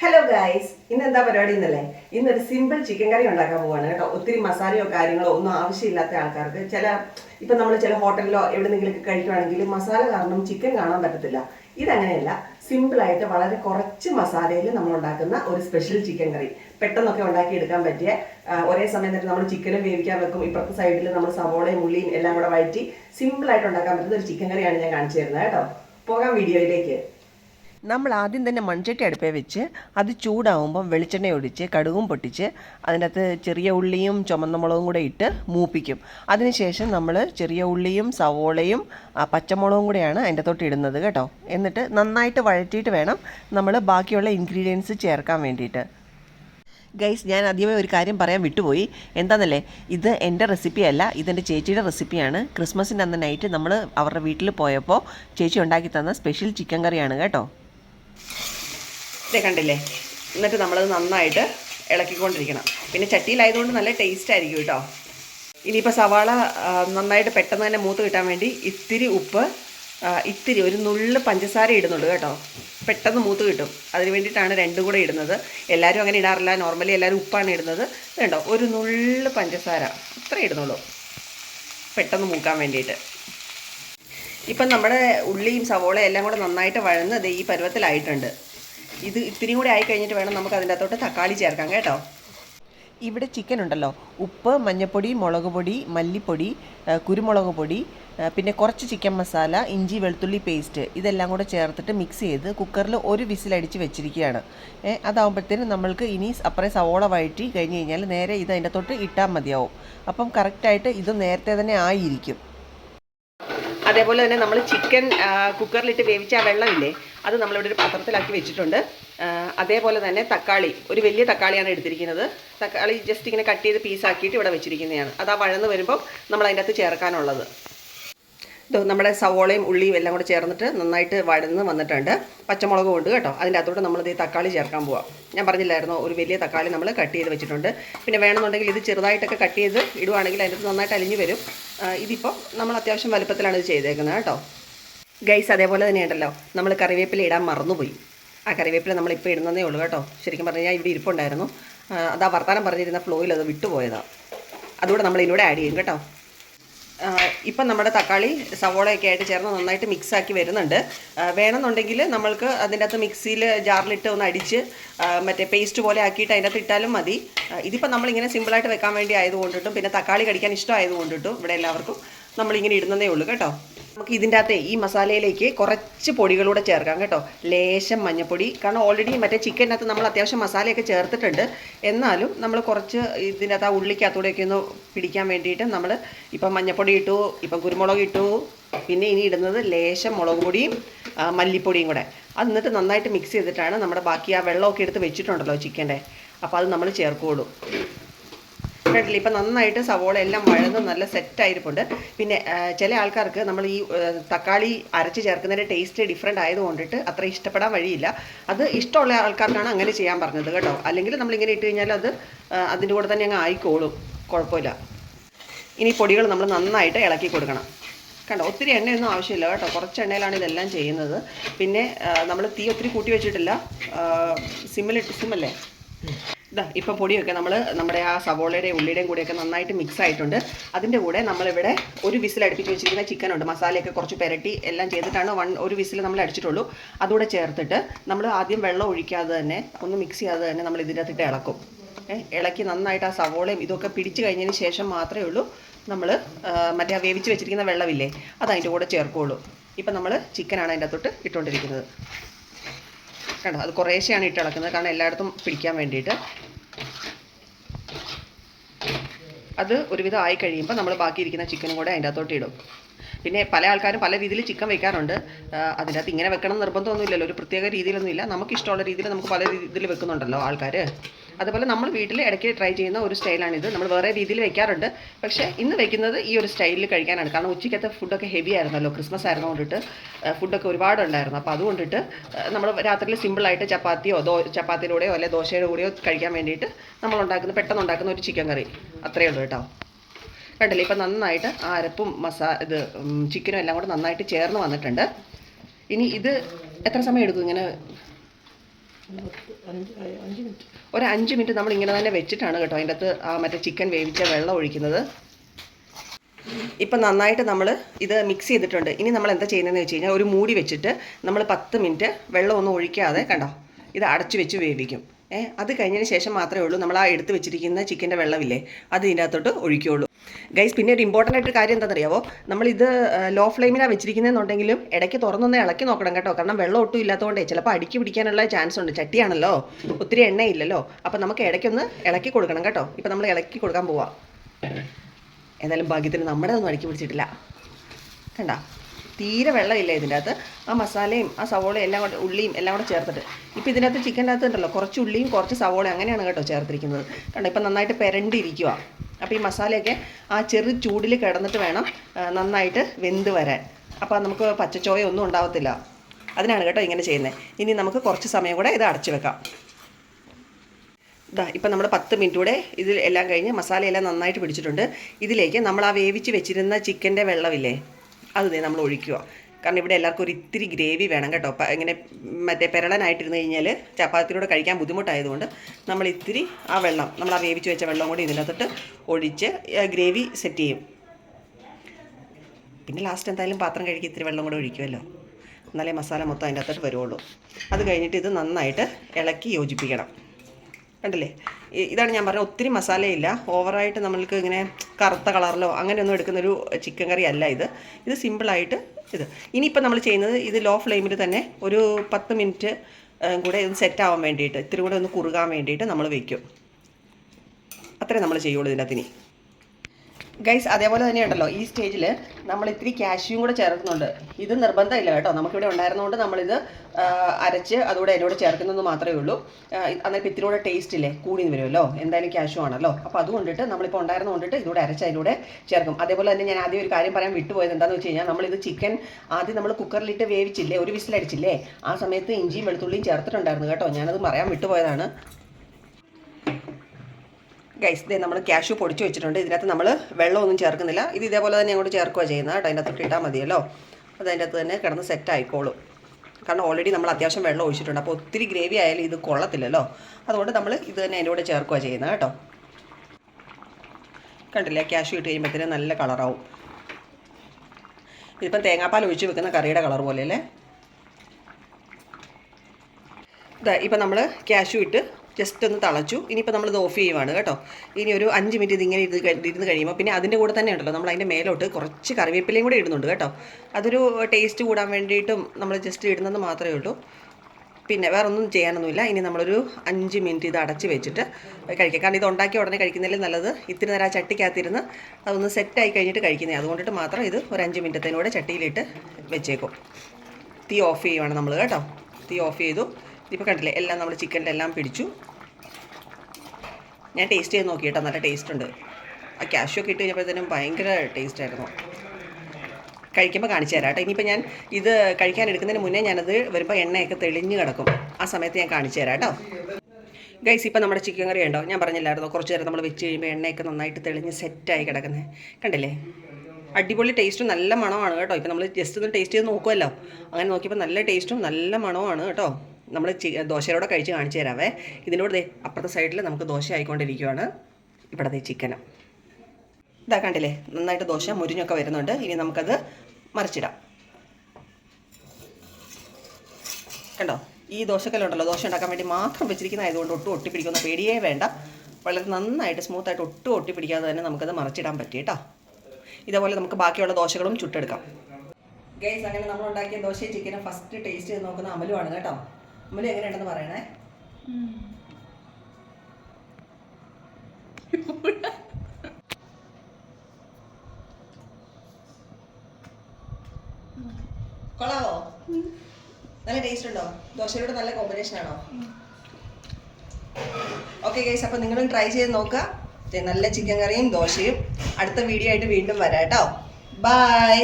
Hello guys ഇന്ന് എന്താ പരിപാടി ഇന്നല്ലേ? ഇന്നൊരു സിമ്പിൾ ചിക്കൻ കറി ഉണ്ടാക്കാൻ പോവാണ് കേട്ടോ. ഒത്തിരി മസാലയോ കാര്യങ്ങളോ ഒന്നും ആവശ്യമില്ലാത്ത ആൾക്കാർക്ക് ചില ഇപ്പൊ നമ്മൾ ചില ഹോട്ടലിലോ എവിടെന്നെങ്കിലൊക്കെ കഴിക്കുവാണെങ്കിൽ മസാല കാരണം ചിക്കൻ കാണാൻ പറ്റത്തില്ല. ഇതങ്ങനെയല്ല. സിമ്പിൾ ആയിട്ട് വളരെ കുറച്ച് മസാലയിൽ നമ്മൾ ഉണ്ടാക്കുന്ന ഒരു സ്പെഷ്യൽ ചിക്കൻ കറി പെട്ടെന്നൊക്കെ ഉണ്ടാക്കി എടുക്കാൻ പറ്റിയ ഒരേ സമയം തന്നെ നമ്മൾ ചിക്കനും വേവിക്കാൻ വെക്കും. ഇപ്പുറത്തെ സൈഡിൽ നമ്മൾ സവോളയും ഉള്ളിയും എല്ലാം കൂടെ വഴറ്റി സിമ്പിൾ ആയിട്ട് ഉണ്ടാക്കാൻ പറ്റുന്ന ഒരു ചിക്കൻ കറിയാണ് ഞാൻ കാണിച്ചു തരുന്നത് കേട്ടോ. പോകാം വീഡിയോയിലേക്ക്. നമ്മൾ ആദ്യം തന്നെ മൺചട്ടി അടുപ്പേ വെച്ച് അത് ചൂടാവുമ്പം വെളിച്ചെണ്ണ ഒടിച്ച് കടുകും പൊട്ടിച്ച് അതിനകത്ത് ചെറിയ ഉള്ളിയും ചുമന്ന മുളകും കൂടെ ഇട്ട് മൂപ്പിക്കും. അതിനുശേഷം നമ്മൾ ചെറിയ ഉള്ളിയും സവോളയും പച്ചമുളകും കൂടെയാണ് അതിന്റെ തൊട്ട് ഇടുന്നത് കേട്ടോ. എന്നിട്ട് നന്നായിട്ട് വഴറ്റിയിട്ട് വേണം നമ്മൾ ബാക്കിയുള്ള ഇൻഗ്രീഡിയൻസ് ചേർക്കാൻ വേണ്ടിയിട്ട്. ഗൈസ് ഞാൻ ആദ്യമേ ഒരു കാര്യം പറയാൻ വിട്ടുപോയി. എന്താണെന്നല്ലേ ഇത് എന്റെ റെസിപ്പി അല്ല ഇതെന്റെ ചേച്ചിയുടെ റെസിപ്പിയാണ് ക്രിസ്മസിന്റെ അന്ന് നൈറ്റ് നമ്മൾ അവരുടെ വീട്ടിൽ പോയപ്പോൾ ചേച്ചി ഉണ്ടാക്കി തന്ന സ്പെഷ്യൽ ചിക്കൻ കറിയാണ് കേട്ടോ. ഇതേ കണ്ടില്ലേ? എന്നിട്ട് നമ്മളത് നന്നായിട്ട് ഇളക്കിക്കൊണ്ടിരിക്കണം. പിന്നെ ചട്ടിയിലായതുകൊണ്ട് നല്ല ടേസ്റ്റ് ആയിരിക്കും കേട്ടോ. ഇനിയിപ്പോൾ സവാള നന്നായിട്ട് പെട്ടെന്ന് തന്നെ മൂത്ത് കിട്ടാൻ വേണ്ടി ഇത്തിരി ഉപ്പ് ഇത്തിരി ഒരു നുള്ള് പഞ്ചസാര ഇടുന്നുള്ളൂ കേട്ടോ. പെട്ടെന്ന് മൂത്ത് കിട്ടും. അതിന് വേണ്ടിയിട്ടാണ് രണ്ടും കൂടെ ഇടുന്നത്. എല്ലാവരും അങ്ങനെ ഇടാറില്ല. നോർമലി എല്ലാവരും ഉപ്പാണ് ഇടുന്നത്. വേണ്ടോ ഒരു നുള്ള് പഞ്ചസാര. അത്രേ ഇടുന്നുള്ളൂ. പെട്ടെന്ന് മൂക്കാൻ വേണ്ടിയിട്ട്. ഇപ്പം നമ്മുടെ ഉള്ളിയും സവോളയും എല്ലാം കൂടെ നന്നായിട്ട് വഴന്ന് ദേ ഈ പരുവത്തിലായിട്ടുണ്ട്. ഇത് ഇത്തിരി കൂടി ആയി കഴിഞ്ഞിട്ട് വേണം നമുക്ക് അതിന്റെ അകത്തോട്ട് തക്കാളി ചേർക്കാം കേട്ടോ. ഇവിടെ ചിക്കൻ ഉണ്ടല്ലോ. ഉപ്പ് മഞ്ഞൾപ്പൊടി മുളക് പൊടി മല്ലിപ്പൊടി കുരുമുളക് പൊടി പിന്നെ കുറച്ച് ചിക്കൻ മസാല ഇഞ്ചി വെളുത്തുള്ളി പേസ്റ്റ് ഇതെല്ലാം കൂടെ ചേർത്തിട്ട് മിക്സ് ചെയ്ത് കുക്കറിൽ ഒരു വിസിലടിച്ച് വെച്ചിരിക്കുകയാണ്. അതാകുമ്പോഴത്തേനും നമ്മൾക്ക് ഇനി അപ്പുറം സവോള വഴറ്റി കഴിഞ്ഞ് കഴിഞ്ഞാൽ നേരെ ഇത് അതിന്റെ തൊട്ട് ഇട്ടാൽ മതിയാവും. അപ്പം കറക്റ്റായിട്ട് ഇത് നേരത്തെ തന്നെ ആയിരിക്കും. അതേപോലെ തന്നെ നമ്മൾ ചിക്കൻ കുക്കറിലിട്ട് വേവിച്ച ആ വെള്ളമില്ലേ അത് നമ്മളിവിടെ ഒരു പാത്രത്തിലാക്കി വെച്ചിട്ടുണ്ട്. അതേപോലെ തന്നെ തക്കാളി ഒരു വലിയ തക്കാളിയാണ് എടുത്തിരിക്കുന്നത്. തക്കാളി ജസ്റ്റ് ഇങ്ങനെ കട്ട് ചെയ്ത് പീസാക്കിയിട്ട് ഇവിടെ വെച്ചിരിക്കുന്നതാണ്. അത് ആ വഴന്ന് വരുമ്പോൾ നമ്മൾ അതിന്റെ അകത്ത് ചേർക്കാനുള്ളത്. ഇത് നമ്മുടെ സവോളയും ഉള്ളിയും എല്ലാം കൂടെ ചേർന്നിട്ട് നന്നായിട്ട് വഴന്ന് വന്നിട്ടുണ്ട്. പച്ചമുളകും ഉണ്ട് കേട്ടോ. അതിന്റെ അകത്തോട്ട് നമ്മളിത് ഈ തക്കാളി ചേർക്കാൻ പോവാം. ഞാൻ പറഞ്ഞില്ലായിരുന്നോ ഒരു വലിയ തക്കാളി നമ്മൾ കട്ട് ചെയ്ത് വെച്ചിട്ടുണ്ട്. പിന്നെ വേണമെന്നുണ്ടെങ്കിൽ ഇത് ചെറുതായിട്ടൊക്കെ കട്ട് ചെയ്ത് ഇടുവാണെങ്കിൽ അതിന്റെ അകത്ത് നന്നായിട്ട് അലിഞ്ഞു വരും. ഇതിപ്പോൾ നമ്മൾ അത്യാവശ്യം വലുപ്പത്തിലാണ് ഇത് ചെയ്തേക്കുന്നത് കേട്ടോ. ഗൈസ് അതേപോലെ തന്നെ ഉണ്ടല്ലോ. നമ്മൾ കറിവേപ്പില ഇടാൻ മറന്നുപോയി. ആ കറിവേപ്പില നമ്മളിപ്പോൾ ഇടുന്നതേ ഉള്ളൂ കേട്ടോ. ശരിക്കും പറഞ്ഞു കഴിഞ്ഞാൽ ഇവിടെ ഇരിപ്പുണ്ടായിരുന്നു. അതാ വർത്താനം പറഞ്ഞിരുന്ന ഫ്ലോയിൽ അത് വിട്ടുപോയതാണ് അതുകൂടെ നമ്മൾ ഇതിലൂടെ ആഡ് ചെയ്യും കേട്ടോ. ഇപ്പം നമ്മുടെ തക്കാളി സവോളയൊക്കെ ആയിട്ട് ചേർന്ന് നന്നായിട്ട് മിക്സാക്കി വരുന്നുണ്ട്. വേണമെന്നുണ്ടെങ്കിൽ നമ്മൾക്ക് അതിന്റെ അകത്ത് മിക്സിയിൽ ജാറിലിട്ട് ഒന്ന് അടിച്ച് മറ്റേ പേസ്റ്റ് പോലെ ആക്കിയിട്ട് അതിനകത്ത് ഇട്ടാലും മതി. ഇതിപ്പോൾ ഇതിപ്പം നമ്മളിങ്ങനെ സിമ്പിളായിട്ട് വെക്കാൻ വേണ്ടി ആയതുകൊണ്ടിട്ടും പിന്നെ തക്കാളി കടിക്കാൻ ഇഷ്ടമായതുകൊണ്ടിട്ടും ഇവിടെ എല്ലാവർക്കും നമ്മളിങ്ങനെ ഇടുന്നതേ ഉള്ളൂ കേട്ടോ. നമുക്ക് ഇതിന്റെ അകത്തെ ഈ മസാലയിലേക്ക് കുറച്ച് പൊടികളൂടെ ചേർക്കാം കേട്ടോ. ലേശം മഞ്ഞപ്പൊടി. കാരണം ഓൾറെഡി മറ്റേ ചിക്കനകത്ത് നമ്മൾ അത്യാവശ്യം മസാലയൊക്കെ ചേർത്തിട്ടുണ്ട്. എന്നാലും നമ്മൾ കുറച്ച് ഇതിന്റെ അകത്ത് ആ ഉള്ളിക്കകത്തൂടെയൊക്കെ ഒന്ന് പിടിക്കാൻ വേണ്ടിയിട്ട് നമ്മൾ ഇപ്പം മഞ്ഞപ്പൊടി ഇട്ടു ഇപ്പം കുരുമുളക് ഇട്ടു. പിന്നെ ഇനി ഇടുന്നത് ലേശം മുളക് പൊടിയും മല്ലിപ്പൊടിയും കൂടെ. അത് എന്നിട്ട് നന്നായിട്ട് മിക്സ് ചെയ്തിട്ടാണ് നമ്മുടെ ബാക്കി ആ വെള്ളമൊക്കെ എടുത്ത് വെച്ചിട്ടുണ്ടല്ലോ ചിക്കന്റെ അപ്പോൾ അത് നമ്മൾ ചേർക്കുള്ളൂ കണ്ടില്ലേ ഇപ്പം നന്നായിട്ട് സവോള എല്ലാം വഴന്ന് നല്ല സെറ്റായിരിപ്പുണ്ട് പിന്നെ ചില ആൾക്കാർക്ക് നമ്മൾ ഈ തക്കാളി അരച്ച് ചേർക്കുന്നതിന്റെ ടേസ്റ്റ് ഡിഫറെന്റ് ആയതുകൊണ്ടിട്ട് അത്ര ഇഷ്ടപ്പെടാൻ വഴിയില്ല. അത് ഇഷ്ടമുള്ള ആൾക്കാർക്കാണ് അങ്ങനെ ചെയ്യാൻ പറഞ്ഞത് കേട്ടോ. അല്ലെങ്കിൽ നമ്മളിങ്ങനെ ഇട്ട് കഴിഞ്ഞാൽ അത് അതിന്റെ കൂടെ തന്നെ അങ്ങ് ആയിക്കോളും. കുഴപ്പമില്ല. ഇനി പൊടികൾ നമ്മൾ നന്നായിട്ട് ഇളക്കി കൊടുക്കണം. കണ്ടോ? ഒത്തിരി എണ്ണയൊന്നും ആവശ്യമില്ല കേട്ടോ. കുറച്ച് എണ്ണയിലാണ് ഇതെല്ലാം ചെയ്യുന്നത്. പിന്നെ നമ്മൾ തീ ഒത്തിരി കൂട്ടി വെച്ചിട്ടില്ല. സിമ്മിലിട്ട് സിമ്മല്ലേ? ഇതാ ഇപ്പം പൊടിയൊക്കെ നമ്മൾ നമ്മുടെ ആ സവോളയുടെയും ഉള്ളിയുടെയും കൂടെയൊക്കെ നന്നായിട്ട് മിക്സ് ആയിട്ടുണ്ട്. അതിന്റെ കൂടെ നമ്മളിവിടെ ഒരു വിസിൽ അടുപ്പിച്ച് വെച്ചിരിക്കുന്ന ചിക്കനുണ്ട് മസാലയൊക്കെ കുറച്ച് പെരട്ടി എല്ലാം ചെയ്തിട്ടാണ് വൺ ഒരു വിസിൽ നമ്മൾ അടിച്ചിട്ടുള്ളൂ. അതുകൂടെ ചേർത്തിട്ട് നമ്മൾ ആദ്യം വെള്ളം ഒഴിക്കാതെ തന്നെ ഒന്ന് മിക്സ് ചെയ്യാതെ തന്നെ നമ്മൾ ഇതിന്റെ അകത്തിട്ട് ഇളക്കും ഇളക്കി നന്നായിട്ട് ആ സവോളയും ഇതൊക്കെ പിടിച്ചു കഴിഞ്ഞതിന് ശേഷം മാത്രമേ ഉള്ളൂ നമ്മൾ മറ്റേ വേവിച്ച് വെച്ചിരിക്കുന്ന വെള്ളമില്ലേ അത് അതിന്റെ കൂടെ ചേർക്കുകയുള്ളൂ ഇപ്പം നമ്മൾ ചിക്കനാണ് അതിന്റെ അകത്തോട്ട് ഇട്ടുകൊണ്ടിരിക്കുന്നത്. കണ്ടോ അത് കുറേശ്ശെയാണ് ഇട്ട് ഇളക്കുന്നത്. കാരണം എല്ലായിടത്തും പിടിക്കാൻ വേണ്ടിയിട്ട്. അത് ഒരുവിധം ആയി കഴിയുമ്പോൾ നമ്മൾ ബാക്കി ഇരിക്കുന്ന ചിക്കനും കൂടെ അതിന്റെ അകത്തോട്ട് ഇടും. പിന്നെ പല ആൾക്കാരും പല രീതിയിൽ ചിക്കൻ വെക്കാറുണ്ട്. അതിന്റെ അകത്ത് ഇങ്ങനെ വെക്കണം നിർബന്ധമൊന്നുമില്ലല്ലോ. ഒരു പ്രത്യേക രീതിയിലൊന്നുമില്ല. നമുക്ക് ഇഷ്ടമുള്ള രീതിയിൽ നമുക്ക് പല രീതിയിൽ വെക്കുന്നുണ്ടല്ലോ ആൾക്കാർ അതുപോലെ നമ്മൾ വീട്ടിൽ ഇടയ്ക്ക് ട്രൈ ചെയ്യുന്ന ഒരു സ്റ്റൈലാണിത്. നമ്മൾ വേറെ രീതിയിൽ വെക്കാറുണ്ട്. പക്ഷേ ഇന്ന് വെക്കുന്നത് ഈ ഒരു സ്റ്റൈലിൽ കഴിക്കാനാണ്. കാരണം ഉച്ചയ്ക്കത്തെ ഫുഡൊക്കെ ഹെവി ആയിരുന്നല്ലോ. ക്രിസ്മസ് ആയിരുന്നു കൊണ്ടിട്ട് ഫുഡൊക്കെ ഒരുപാട് ഉണ്ടായിരുന്നു. അപ്പോൾ അതുകൊണ്ടിട്ട് നമ്മൾ രാത്രിയിൽ സിമ്പിളായിട്ട് ചപ്പാത്തിയോ ദോ ചപ്പാത്തിയിലൂടെയോ അല്ലെ ദോശയുടെ കൂടെയോ കഴിക്കാൻ വേണ്ടിയിട്ട് നമ്മൾ ഉണ്ടാക്കുന്ന പെട്ടെന്ന് ഉണ്ടാക്കുന്ന ഒരു ചിക്കൻ കറി. അത്രയേ ഉള്ളൂ കേട്ടോ. കണ്ടില്ലേ? ഇപ്പം നന്നായിട്ട് അരപ്പും മസാ ഇത് ചിക്കനും എല്ലാം കൂടെ നന്നായിട്ട് ചേർന്ന് വന്നിട്ടുണ്ട്. ഇനി ഇത് എത്ര സമയം എടുക്കും ഇങ്ങനെ ഒരു അഞ്ച് മിനിറ്റ് നമ്മൾ ഇങ്ങനെ തന്നെ വെച്ചിട്ടാണ് കേട്ടോ അതിന്റെ അകത്ത് മറ്റേ ചിക്കൻ വേവിച്ച വെള്ളം ഒഴിക്കുന്നത്. ഇപ്പം നന്നായിട്ട് നമ്മൾ ഇത് മിക്സ് ചെയ്തിട്ടുണ്ട്. ഇനി നമ്മൾ എന്താ ചെയ്യുന്നതെന്ന് വെച്ച് കഴിഞ്ഞാൽ ഒരു മൂടി വെച്ചിട്ട് നമ്മൾ പത്ത് മിനിറ്റ് വെള്ളമൊന്നും ഒഴിക്കാതെ കണ്ടോ ഇത് അടച്ചു വെച്ച് വേവിക്കും. ഏഹ് അത് കഴിഞ്ഞതിന് ശേഷം മാത്രമേ ഉള്ളൂ. നമ്മൾ ആ എടുത്ത് വെച്ചിരിക്കുന്ന ചിക്കന്റെ വെള്ളമില്ലേ അത് ഇതിന്റെ അകത്തോട്ട് ഒഴിക്കുകയുള്ളൂ ഗൈസ് പിന്നെ ഒരു ഇമ്പോർട്ടന്റ് ആയിട്ട് കാര്യം എന്താണെന്നറിയാവോ? നമ്മളിത് ലോ ഫ്ലെയിമിലാണ് വെച്ചിരിക്കുന്നതെന്നുണ്ടെങ്കിലും ഇടയ്ക്ക് തുറന്നൊന്ന് ഇളക്കി നോക്കണം കേട്ടോ. കാരണം വെള്ളം ഒട്ടും ഇല്ലാത്തതുകൊണ്ടേ ചിലപ്പോൾ അടിക്ക് പിടിക്കാനുള്ള ചാൻസ് ഉണ്ട്. ചട്ടിയാണല്ലോ? ഒത്തിരി എണ്ണയില്ലല്ലോ അപ്പോൾ നമുക്ക് ഇടയ്ക്കൊന്ന് ഇളക്കി കൊടുക്കണം കേട്ടോ. ഇപ്പം നമ്മൾ ഇളക്കി കൊടുക്കാൻ പോവാം. എന്തായാലും ഭാഗ്യത്തിന് നമ്മുടെ ഒന്നും അടിക്കി പിടിച്ചിട്ടില്ല. കണ്ട? തീരെ വെള്ളമില്ല ഇതിന്റെ അകത്ത്. ആ മസാലയും ആ സവോളയും എല്ലാം കൂടെ ഉള്ളിയും എല്ലാം കൂടെ ചേർത്തിട്ട്. ഇപ്പോൾ ഇതിന്റെ അകത്ത് ചിക്കന്റെ അകത്ത് ഉണ്ടല്ലോ കുറച്ച് ഉള്ളിയും കുറച്ച് സവോളയും അങ്ങനെയാണ് കേട്ടോ ചേർത്തിരിക്കുന്നത്. കണ്ടോ? ഇപ്പം നന്നായിട്ട് പെരണ്ടിരിക്കുക അപ്പോൾ ഈ മസാലയൊക്കെ ആ ചെറു ചൂടിൽ കിടന്നിട്ട് വേണം നന്നായിട്ട് വെന്ത് വരാൻ. അപ്പോൾ നമുക്ക് പച്ചച്ചോയ ഒന്നും ഉണ്ടാവത്തില്ല. അതിനാണ് കേട്ടോ ഇങ്ങനെ ചെയ്യുന്നത് ഇനി നമുക്ക് കുറച്ച് സമയം കൂടെ ഇത് അടച്ചു വെക്കാം. ഇതാ ഇപ്പം നമ്മൾ പത്ത് മിനിറ്റ് കൂടെ ഇതിൽ എല്ലാം കഴിഞ്ഞ് മസാലയെല്ലാം നന്നായിട്ട് പിടിച്ചിട്ടുണ്ട്. ഇതിലേക്ക് നമ്മൾ ആ വേവിച്ച് വെച്ചിരുന്ന ചിക്കന്റെ വെള്ളമില്ലേ അത് നമ്മൾ ഒഴിക്കുക. കാരണം ഇവിടെ എല്ലാവർക്കും ഒരു ഇത്തിരി ഗ്രേവി വേണം കേട്ടോ. ഇങ്ങനെ മറ്റേ പെരളനായിട്ടിരുന്ന് കഴിഞ്ഞാൽ ചപ്പാത്തിയിലൂടെ കഴിക്കാൻ ബുദ്ധിമുട്ടായതുകൊണ്ട് നമ്മൾ ഇത്തിരി ആ വെള്ളം നമ്മൾ ആ വേവിച്ച് വെച്ച വെള്ളം കൂടി ഇതിനകത്തോട്ട് ഒഴിച്ച് ഗ്രേവി സെറ്റ് ചെയ്യും. പിന്നെ ലാസ്റ്റ് എന്തായാലും പാത്രം കഴുകി ഇത്തിരി വെള്ളം കൂടെ ഒഴിക്കുമല്ലോ. എന്നാലേ മസാല മൊത്തം അതിന്റെ അകത്തോട്ട് വരുള്ളൂ. അത് കഴിഞ്ഞിട്ട് ഇത് നന്നായിട്ട് ഇളക്കി യോജിപ്പിക്കണം. കണ്ടില്ലേ? ഇതാണ് ഞാൻ പറഞ്ഞത് ഒത്തിരി മസാലയില്ല. ഓവറായിട്ട് നമ്മൾക്ക് ഇങ്ങനെ കറുത്ത കളറിലോ അങ്ങനെയൊന്നും എടുക്കുന്നൊരു ചിക്കൻ കറി അല്ല ഇത്. ഇത് സിമ്പിളായിട്ട് ഇത്. ഇനിയിപ്പോൾ നമ്മൾ ചെയ്യുന്നത് ഇത് ലോ ഫ്ലെയിമിൽ തന്നെ ഒരു പത്ത് മിനിറ്റ് കൂടെ ഇത് സെറ്റ് ആവാൻ വേണ്ടിയിട്ട് ഇത്തിരി കൂടെ ഒന്ന് കുറുകാൻ വേണ്ടിയിട്ട് നമ്മൾ വയ്ക്കും അത്രേ നമ്മൾ ചെയ്യുള്ളൂ ഇതിനകത്ത് ഇനി. ഗൈസ് അതേപോലെ തന്നെ ഉണ്ടല്ലോ ഈ സ്റ്റേജിൽ നമ്മൾ ഇത്തിരി കാഷ്യൂം കൂടെ ചേർക്കുന്നുണ്ട്. ഇത് നിർബന്ധമില്ല കേട്ടോ. നമുക്കിവിടെ ഉണ്ടായിരുന്നതുകൊണ്ട് നമ്മളിത് അരച്ച് അതുകൂടെ അതിനോട് ചേർക്കുന്നത് മാത്രമേ ഉള്ളൂ. അന്നേരം ഇത്തിരി കൂടെ ടേസ്റ്റ് ഇല്ലേ? കൂടി വരുമല്ലോ. എന്തായാലും കാഷ്യൂ ആണല്ലോ. അപ്പോൾ അതുകൊണ്ടിട്ട് നമ്മളിപ്പോൾ ഉണ്ടായിരുന്ന കൊണ്ടിട്ട് ഇതുകൂടെ അരച്ച് അതിലൂടെ ചേർക്കും. അതേപോലെ തന്നെ ഞാൻ ആദ്യം ഒരു കാര്യം പറയാൻ വിട്ടുപോയത് എന്താണെന്ന് വെച്ച് കഴിഞ്ഞാൽ നമ്മളിത് ചിക്കൻ ആദ്യം നമ്മൾ കുക്കറിലിട്ട് വേവിച്ചില്ലേ? ഒരു വിസിലടിച്ചില്ലേ? ആ സമയത്ത് ഇഞ്ചിയും വെളുത്തുള്ളിയും ചേർത്തിട്ടുണ്ടായിരുന്നു കേട്ടോ. ഞാനത് പറയാൻ വിട്ടുപോയതാണ്. ഗൈസ് ഇതേ നമ്മൾ ക്യാഷ് പൊടിച്ച് വെച്ചിട്ടുണ്ട്. ഇതിനകത്ത് നമ്മൾ വെള്ളമൊന്നും ചേർക്കുന്നില്ല. ഇത് ഇതേപോലെ തന്നെ അങ്ങോട്ട് ചേർക്കുക ചെയ്യുന്നത്. കേട്ടോ അതിന്റെ അകത്തോട്ട് ഇട്ടാൽ മതിയല്ലോ. അത് അതിന്റെ അകത്ത് തന്നെ കിടന്ന് സെറ്റ് ആയിക്കോളും. കാരണം ഓൾറെഡി നമ്മൾ അത്യാവശ്യം വെള്ളം ഒഴിച്ചിട്ടുണ്ട്. അപ്പോൾ ഒത്തിരി ഗ്രേവി ആയാലും ഇത് കൊള്ളത്തില്ലല്ലോ. അതുകൊണ്ട് നമ്മൾ ഇത് തന്നെ അതിന്റെ കൂടെ ചേർക്കുക ചെയ്യുന്നത് കേട്ടോ. കണ്ടില്ലേ ക്യാഷ് ഇട്ട് കഴിയുമ്പോഴത്തേനും നല്ല കളറാവും. ഇതിപ്പം തേങ്ങാപ്പാൽ ഒഴിച്ച് വെക്കുന്ന കറിയുടെ കളർ പോലെയല്ലേ? ഇതാ ഇപ്പം നമ്മൾ ക്യാഷ് ഇട്ട് ജസ്റ്റ് ഒന്ന് തളച്ചു. ഇനിയിപ്പോൾ നമ്മൾ ഇത് ഓഫ് ചെയ്യുവാണ് കേട്ടോ. ഇനി ഒരു അഞ്ച് മിനിറ്റ് ഇതിങ്ങനെ ഇത് ഇരുന്ന് കഴിയുമ്പോൾ പിന്നെ അതിന്റെ കൂടെ തന്നെ ഉണ്ടല്ലോ. നമ്മൾ അതിന്റെ മേലോട്ട് കുറച്ച് കറിവേപ്പിലയും കൂടെ ഇടുന്നുണ്ട് കേട്ടോ. അതൊരു ടേസ്റ്റ് കൂടാൻ വേണ്ടിയിട്ടും നമ്മൾ ജസ്റ്റ് ഇടുന്നത് മാത്രമേ ഉള്ളൂ. പിന്നെ വേറെ ഒന്നും ചെയ്യാനൊന്നുമില്ല. ഇനി നമ്മളൊരു അഞ്ച് മിനിറ്റ് ഇത് അടച്ച് വെച്ചിട്ട് കഴിക്കാം. കാരണം ഇത് ഉണ്ടാക്കി ഉടനെ കഴിക്കുന്നതിൽ നല്ലത്. ഇത്തിരി നേരം ആ ചട്ടിക്കകത്തിരുന്ന് അതൊന്ന് സെറ്റായി കഴിഞ്ഞിട്ട് കഴിക്കുന്നത് അതുകൊണ്ടിട്ട് മാത്രം ഇത് ഒരു അഞ്ച് മിനിറ്റത്തേനൂടെ ചട്ടിയിലിട്ട് വെച്ചേക്കും. തീ ഓഫ് ചെയ്യുവാണ് നമ്മൾ കേട്ടോ. തീ ഓഫ് ചെയ്തു. ഇപ്പോൾ കണ്ടില്ലേ എല്ലാം നമ്മൾ ചിക്കനിലെല്ലാം പിടിച്ചു. ഞാൻ ടേസ്റ്റ് ചെയ്ത് നോക്കി കേട്ടോ നല്ല ടേസ്റ്റ് ഉണ്ട്. ആ ക്യാഷ് ഒക്കെ ഇട്ട് കഴിഞ്ഞപ്പോഴത്തേനും ഭയങ്കര ടേസ്റ്റ് ആയിരുന്നു. കഴിക്കുമ്പോൾ കാണിച്ചു തരാം കേട്ടോ. ഇനിയിപ്പോൾ ഞാൻ ഇത് കഴിക്കാൻ എടുക്കുന്നതിന് മുന്നേ ഞാനത് വരുമ്പോൾ എണ്ണയൊക്കെ തെളിഞ്ഞ് കിടക്കും. ആ സമയത്ത് ഞാൻ കാണിച്ചു തരാം കേട്ടോ. ഗൈസ് ഇപ്പം നമ്മുടെ ചിക്കൻ കറി ഉണ്ടോ ഞാൻ പറഞ്ഞില്ലായിരുന്നോ? കുറച്ച് നേരം നമ്മൾ വെച്ച് കഴിയുമ്പോൾ എണ്ണയൊക്കെ നന്നായിട്ട് തെളിഞ്ഞ് സെറ്റായി കിടക്കുന്നത് കണ്ടില്ലേ? അടിപൊളി ടേസ്റ്റും നല്ല മണമാണ് കേട്ടോ. ഇപ്പം നമ്മൾ ജസ്റ്റ് ഒന്ന് ടേസ്റ്റ് ചെയ്ത് നോക്കുമല്ലോ അങ്ങനെ നോക്കിയപ്പോൾ നല്ല ടേസ്റ്റും നല്ല മണമാണ് കേട്ടോ. നമ്മൾ ദോശയോടെ കഴിച്ച് കാണിച്ചു തരാവേ. ഇതിനോട് ദേ അപ്പുറത്തെ സൈഡിൽ നമുക്ക് ദോശ ആയിക്കൊണ്ടിരിക്കുകയാണ് ഇവിടത്തെ ചിക്കനും ഇതാ കണ്ടില്ലേ? നന്നായിട്ട് ദോശ മുരിഞ്ഞൊക്കെ വരുന്നുണ്ട്. ഇനി നമുക്കത് മറിച്ചിടാം. കണ്ടോ? ഈ ദോശക്കല്ലുണ്ടല്ലോ ദോശ ഉണ്ടാക്കാൻ വേണ്ടി മാത്രം വെച്ചിരിക്കുന്ന ആയതുകൊണ്ട് ഒട്ടും ഒട്ടിപ്പിടിക്കുന്ന പേടിയേ വേണ്ട. വളരെ നന്നായിട്ട് സ്മൂത്തായിട്ട് ഒട്ടും ഒട്ടിപ്പിടിക്കാതെ തന്നെ നമുക്കത് മറിച്ചിടാൻ പറ്റി കേട്ടോ. ഇതേപോലെ നമുക്ക് ബാക്കിയുള്ള ദോശകളും ചുട്ടെടുക്കാം. ഗൈസ് അങ്ങനെ നമ്മൾ ഉണ്ടാക്കിയ ദോശയും ചിക്കനും ഫസ്റ്റ് ടേസ്റ്റ് ചെയ്ത് നോക്കുന്ന അമലുമാണ് കേട്ടോ. അമലു എങ്ങനെയുണ്ടെന്ന് പറയണേ? കൊള്ളാവോ? നല്ല ടേസ്റ്റ് ഉണ്ടോ? ദോശയിലൂടെ നല്ല കോമ്പിനേഷൻ ആണോ? ഓക്കെ ഗൈസ് അപ്പോൾ നിങ്ങളും ട്രൈ ചെയ്ത് നോക്കുക. നല്ല ചിക്കൻ കറിയും ദോശയും. അടുത്ത വീഡിയോ ആയിട്ട് വീണ്ടും വരാം കേട്ടോ. ബൈ